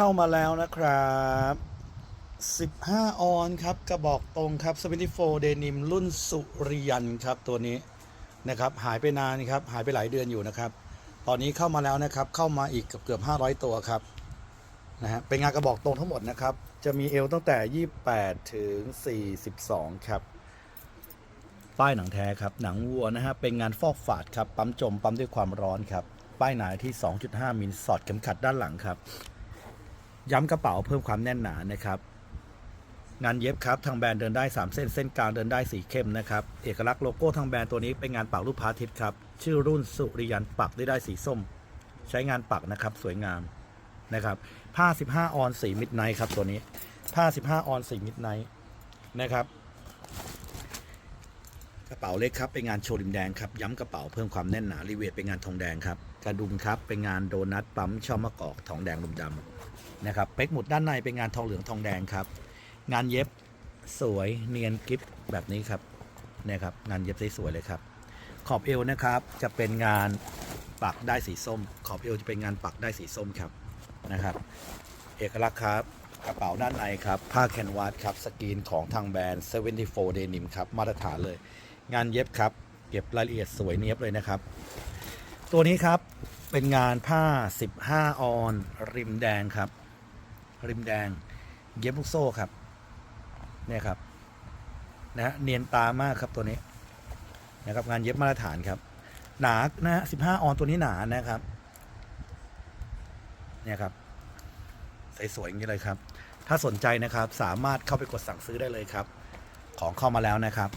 เข้ามาแล้วนะครับ 15 ออนครับ กระบอกตรงครับ 74 เดนิมรุ่นสุริยันครับตัวนี้นะครับ หายไปนานครับ หายไปหลายเดือนอยู่นะครับ ตอนนี้เข้ามาแล้วนะครับ เข้ามาอีกเกือบเกือบ 500 ตัวครับนะฮะเป็นงานกระบอกตรงทั้งหมดนะครับ จะมีเอวตั้งแต่ 28 ถึง 42 ครับ ป้ายหนังแท้ครับ หนังวัวนะฮะ เป็นงานฟอกฝาดครับ ปั๊มจม ปั๊มด้วยความร้อนครับ ป้ายหนาที่ 2.5 มิลสอดเข็มขัดด้านหลังครับ ย้ำกระเป๋าเพิ่มความแน่นหนานะครับ งานเย็บครับทางแบรนด์เดินได้ 3 เส้นเส้นกลางเดินได้สีเข้มนะครับเอกลักษณ์โลโก้ทางแบรนด์ตัวนี้เป็นงานปักรูปพระอาทิตย์ครับชื่อรุ่นสุริยันปักได้ได้สีส้ม ใช้งานปักนะครับสวยงามนะครับผ้า 15 ออนสีมิดไนท์ครับตัวนี้ผ้า 15 ออนสีมิดไนท์นะครับกระเป๋าเล็กครับเป็นงานโชว์ริมแดงครับย้ำกระเป๋าเพิ่มความแน่นหนารีเวทเป็นงานทองแดงครับกระดุมครับเป็นงานโดนัทปั๊มช่อมะกอกทองแดงลุมดำ นะครับเป็กหมุดด้านในเป็นงานทองเหลืองทองแดงครับ งานเย็บสวยเนียนกริฟแบบนี้ครับนี่ยครับงานเย็บสวยเลยครับ ขอบเอวนะครับจะเป็นงานปักได้สีส้ม ขอบเอวจะเป็นงานปักได้สีส้มครับนะครับ เอกลักษณ์ครับกระเป๋าด้านในครับผ้าแคนวาสครับสกรีนของทางแบรนด์ 74 Denim ครับมาตรฐานเลย งานเย็บครับ เก็บรายละเอียดสวยเนียบเลยนะครับ ตัวนี้ครับเป็นงานผ้า 15 ออน ริมแดงครับ ริมแดง เย็บลูกโซ่ครับ เนี่ยครับนะฮะเนียนตามากครับตัวนี้ นะครับงานเย็บมาตรฐานครับ หนานะฮะ15ออนตัวนี้หนานะครับ เนี่ยครับสวยๆอย่างนี้เลยครับ ถ้าสนใจนะครับสามารถเข้าไปกดสั่งซื้อได้เลยครับ ของเข้ามาแล้วนะครับ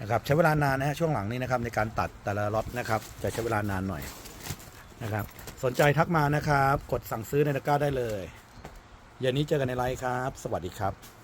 นะครับ ใช้เวลานานนะฮะช่วงหลังนี้นะครับ ในการตัดแต่ละล็อตนะครับ จะใช้เวลานานหน่อยนะครับ สนใจทักมานะครับ กดสั่งซื้อในตะกร้าได้เลย เย็นนี้เจอกันในไลฟ์ครับ สวัสดีครับ